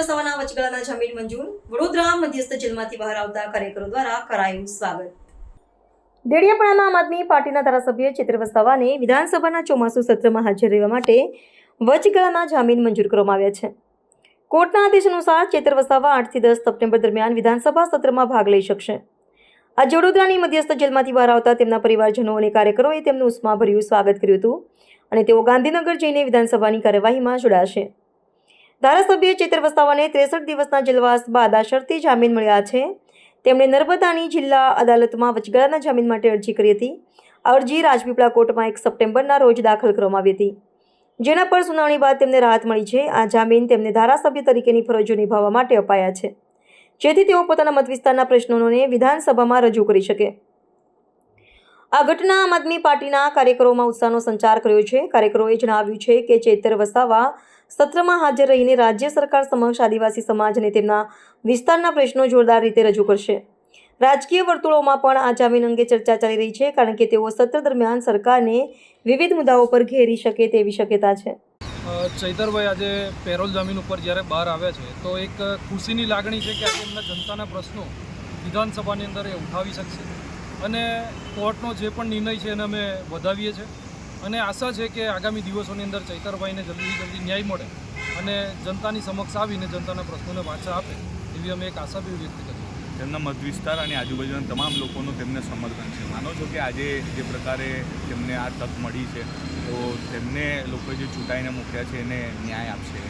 વસાવાના વચગાળાના જામીન મંજૂર. વડોદરા મધ્યસ્થ જેલમાંથી બહાર આવતા કાર્યકરો દ્વારા કરાયું સ્વાગત. દેડિયાપાડાના આમ આદમી પાર્ટીના ધારાસભ્ય ચિત્ર વસાવાને વિધાનસભાના ચોમાસુ સત્રમાં હાજર રહેવા માટે વચગાળાના જામીન મંજૂર કરવામાં આવ્યા છે. કોર્ટના આદેશ અનુસાર ચેતર વસાવા આઠથી દસ સપ્ટેમ્બર દરમિયાન વિધાનસભા સત્રમાં ભાગ લઈ શકશે. આજે વડોદરાની મધ્યસ્થ જેલમાંથી બહાર આવતા તેમના પરિવારજનો અને કાર્યકરોએ તેમનું ઉષ્માભર્યું સ્વાગત કર્યું હતું અને તેઓ ગાંધીનગર જઈને વિધાનસભાની કાર્યવાહીમાં જોડાશે ધારાસભ્ય ચેતર વસાવાને ત્રેસઠ દિવસના જેલવાસ બાદ શરતી જામીન મળ્યા છે. તેમણે નર્મદાની જિલ્લા અદાલતમાં વચગાળાના જામીન માટે અરજી કરી હતી. અરજી રાજપીપળા કોર્ટમાં એક સપ્ટેમ્બરના રોજ દાખલ કરવામાં આવી હતી. જેના પર સુનાવણી બાદ તેમને રાહત મળી છે. આ જામીન તેમને ધારાસભ્ય તરીકેની ફરજો નિભાવવા માટે અપાયા છે. જેથી તેઓ પોતાના મત વિસ્તારના પ્રશ્નોને વિધાનસભામાં રજૂ કરી શકે. આ ઘટના આમ આદમી પાર્ટીના કાર્યકરોમાં ઉત્સાહનો સંચાર કર્યો છે. કાર્યકરોએ જણાવ્યું છે કે ચેતર વસાવા સત્રમાં હાજર રહીને રાજ્ય સરકાર સમક્ષ આદિવાસી સમાજ અને તેમના વિસ્તારના પ્રશ્નો જોરદાર રીતે રજૂ કરશે. રાજકીય વર્તુળોમાં પણ આ જામીન અંગે ચર્ચા ચાલી રહી છે કારણ કે તેઓ સત્ર દરમિયાન સરકારને વિવિધ મુદ્દાઓ પર ઘેરી શકે તેવી શક્યતા છે. ચૈતરભાઈ, આજે પેરોલ જમીન ઉપર જ્યારે બહાર આવ્યા છે, તો એક ખુશીની લાગણી છે કે આજે એમના જનતાના પ્રશ્નો વિધાનસભાની અંદર એ ઉઠાવી શકશે. અને કોર્ટનો જે પણ નિર્ણય છે એને અમે વધાવીએ છીએ. અને આશા છે કે આગામી દિવસોની અંદર ચૈતરભાઈને જલ્દી જલ્દી ન્યાય મળે અને જનતાની સમક્ષ આવીને જનતાના પ્રશ્નોને પાછા આપે એવી અમે એક આશા બી વ્યક્ત કરી તેમના મત વિસ્તાર અને આજુબાજુના તમામ લોકોનું તેમને સમર્થન છે. માનો છો કે આજે જે પ્રકારે તેમને આ તક મળી છે તો તેમને લોકોએ જે ચૂંટાઈને મૂક્યા છે એને ન્યાય આપશે?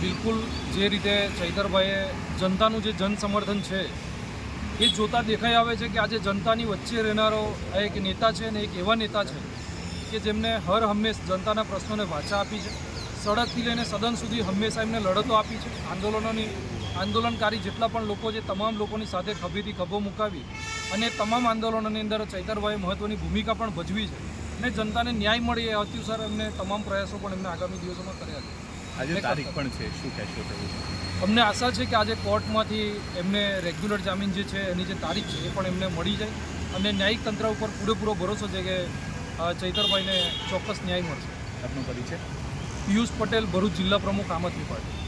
બિલકુલ જે રીતે ચૈતરભાઈએ જનતાનું જે જન સમર્થન છે એ જોતા દેખાઈ આવે છે કે આજે જનતાની વચ્ચે રહેનારો આ એક નેતા છે અને એક એવા નેતા છે કે જેમને હર હંમેશ જનતાના પ્રશ્નોને વાચા આપી છે. સડકથી લઈને સદન સુધી હંમેશા એમને લડતો આપી છે. આંદોલનોની, આંદોલનકારી જેટલા પણ લોકો છે, તમામ લોકોની સાથે ખભેથી ખભો મુકાવી અને તમામ આંદોલનોની અંદર ચૈતરભાઈએ મહત્ત્વની ભૂમિકા પણ ભજવી છે. અને જનતાને ન્યાય મળે એ અતિસર એમને તમામ પ્રયાસો પણ એમને આગામી દિવસોમાં કર્યા છે. આજે તારીખ પણ છે શું કહેશો અમને આશા છે કે આજે કોર્ટમાંથી એમને રેગ્યુલર જામીન જે છે એની જે તારીખ છે એ પણ એમને મળી જાય અને ન્યાયિક તંત્ર ઉપર પૂરેપૂરો ભરોસો છે કે ચૈતરભાઈને ચોક્કસ ન્યાય મળશે. આપનો પરિચય? પિયુષ પટેલ ભરૂચ જિલ્લા પ્રમુખ આમ આદમી પાર્ટી.